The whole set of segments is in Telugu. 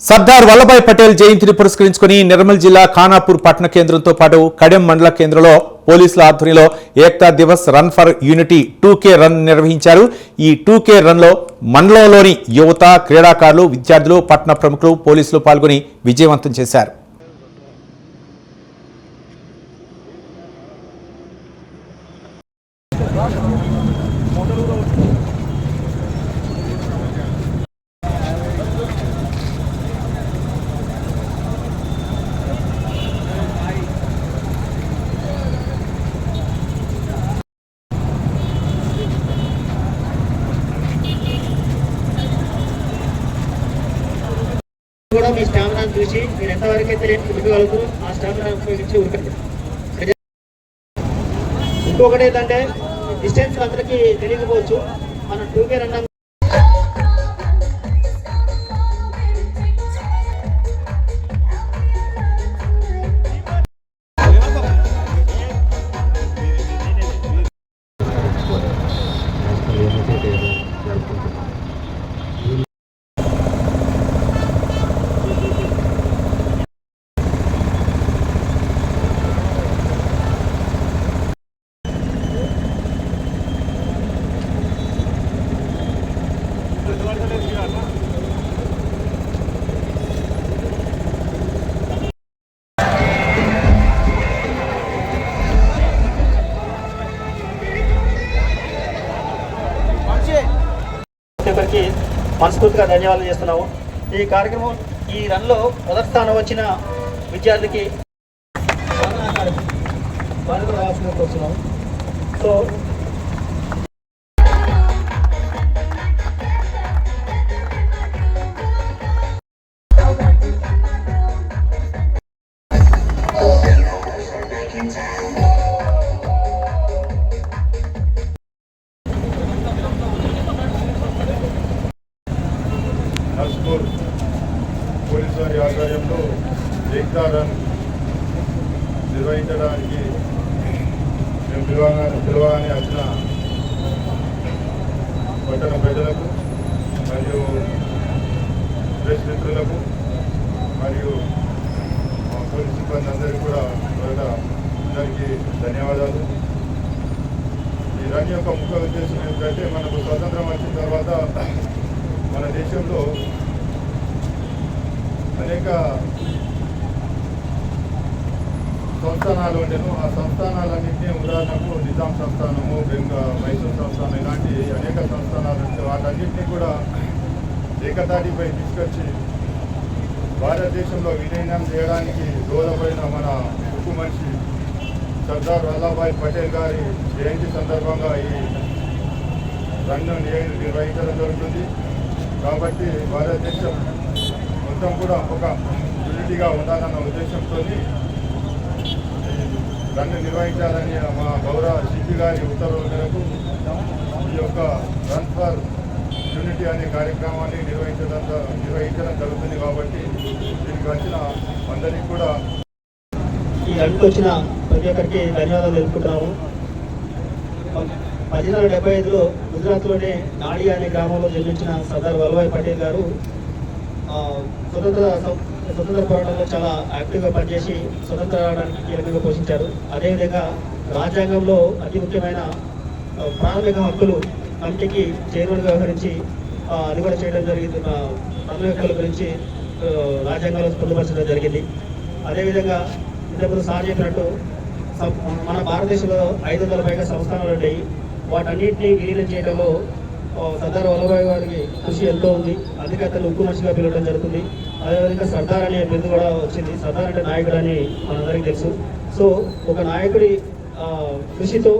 సర్దార్ వల్లభాయ్ పటేల్ జయంతిని పురస్కరించుకుని నిర్మల్ జిల్లా ఖానాపూర్ పట్టణ కేంద్రంతో పాటు కడెం మండల కేంద్రంలో పోలీసుల ఆధ్వర్యంలో Ekta Divas run for unity two K run నిర్వహించారు. ఈ టూ కే రన్లో మండలంలోని యువత క్రీడాకారులు విద్యార్థులు పట్టణ ప్రముఖులు పోలీసులు పాల్గొని విజయవంతం చేశారు. కూడా మీ స్టామినాను చూసి మీరు ఎంతవరకు అయితే ఉడకగలుగుతారో ఆ స్టామినా ఉపయోగించి ఉడకండి ఇంకొకటి ఏంటంటే డిస్టెన్స్ అందరికీ తెలియకపోవచ్చు. మనం టూ కే రన్ మనస్ఫూర్తిగా ధన్యవాదాలు చేస్తున్నాము ఈ కార్యక్రమం ఈ రన్లో మొదటి స్థానం వచ్చిన విద్యార్థికి so Thank you. Naspur police వారి ఆధ్వర్యంలో ఏక్తా రన్ నిర్వహించడానికి మేము పిలవగా పిలవగానే వచ్చిన పట్టణ ప్రజలకు మరియు ప్రెస్ మిత్రులకు మరియు మా పోలీస్ సిబ్బంది అందరికీ కూడా అందరికీ ధన్యవాదాలు. ఈ రన్ యొక్క ముఖ్య ఉద్దేశం ఏంటంటే మనకు స్వతంత్రం వచ్చిన తర్వాత మన దేశంలో అనేక సంస్థానాలు ఉండేను. ఆ సంస్థానాలన్నింటినీ ఉదాహరణకు నిజాం సంస్థానము బెంగా మైసూర్ సంస్థానం ఇలాంటి అనేక సంస్థానాలు ఉంటే వాటన్నింటినీ కూడా ఏకతాటిపై తీసుకొచ్చి భారతదేశంలో విలీనం చేయడానికి దోహదపడిన మన ఉక్కు మనిషి సర్దార్ వల్లభాయ్ పటేల్ గారి జయంతి సందర్భంగా ఈ రన్ను నిర్వహించడం జరుగుతుంది కాబట్టి భారతదేశం మొత్తం కూడా ఒక యూనిటీగా ఉండాలన్న ఉద్దేశంతో రన్ను నిర్వహించాలని మా గౌరవ సిపి గారి ఉత్తర్వుల మేరకు ఈ యొక్క రన్ ఫర్ యూనిటీ అనే కార్యక్రమాన్ని నిర్వహించడం నిర్వహించడం జరుగుతుంది కాబట్టి దీనికి వచ్చిన అందరికీ కూడా ఈ రన్కి వచ్చిన ప్రతి ఒక్కరికి ధన్యవాదాలు తెలుపుకుంటున్నాము. పద్దెనిమిది వందల డెబ్బై ఐదులో గుజరాత్లోనే నాడి అనే గ్రామంలో జన్మించిన సర్దార్ వల్లభాయ్ పటేల్ గారు స్వతంత్ర స్వతంత్ర పోరాటంలో చాలా యాక్టివ్గా పనిచేసి స్వతంత్ర రావడానికి కీలకంగా పోషించారు. అదేవిధంగా రాజ్యాంగంలో అతి ముఖ్యమైన ప్రాథమిక హక్కులు కమిటీకి చైర్మన్గా వ్యవహరించి ఆ, అది కూడా చేయడం జరిగింది. ప్రాథమిక హక్కుల గురించి రాజ్యాంగంలో పొందుపరచడం జరిగింది. అదేవిధంగా ఇంతకుముందు సార్ చెప్పినట్టు మన భారతదేశంలో ఐదు వందల పైగా సంస్థానాలు ఉంటాయి వాటన్నిటిని విలీనం చేయడంలో సర్దార్ వల్లభాయ్ గారికి కృషి ఎంతో ఉంది. అందుకే అతను ఉక్కు మనిషిగా పిలవడం జరుగుతుంది. అదేవిధంగా సర్దార్ అనే బిరుదు కూడా వచ్చింది. సర్దార్ అంటే నాయకుడు అని మనందరికీ తెలుసు. సో ఒక నాయకుడి కృషితో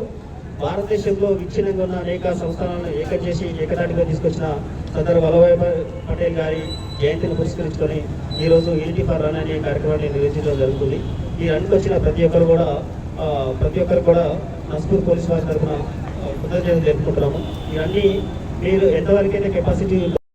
భారతదేశంలో విచ్ఛిన్నంగా ఉన్న అనేక సంస్థానాలను ఏకం చేసి ఏకతాటిగా తీసుకొచ్చిన సర్దార్ వల్లభాయ్ పటేల్ గారి జయంతిని పురస్కరించుకొని ఈరోజు యూనిటీ ఫర్ రన్ అనే కార్యక్రమాన్ని నిర్వహించడం జరుగుతుంది. ఈ రన్కి వచ్చిన ప్రతి ఒక్కరు కూడా ప్రతి ఒక్కరు కూడా నస్పూర్ పోలీస్ వారి తరఫున కృతజ్ఞతలు జరుపుకుంటున్నాము ఇవన్నీ మీరు ఎంతవరకు అయితే కెపాసిటీ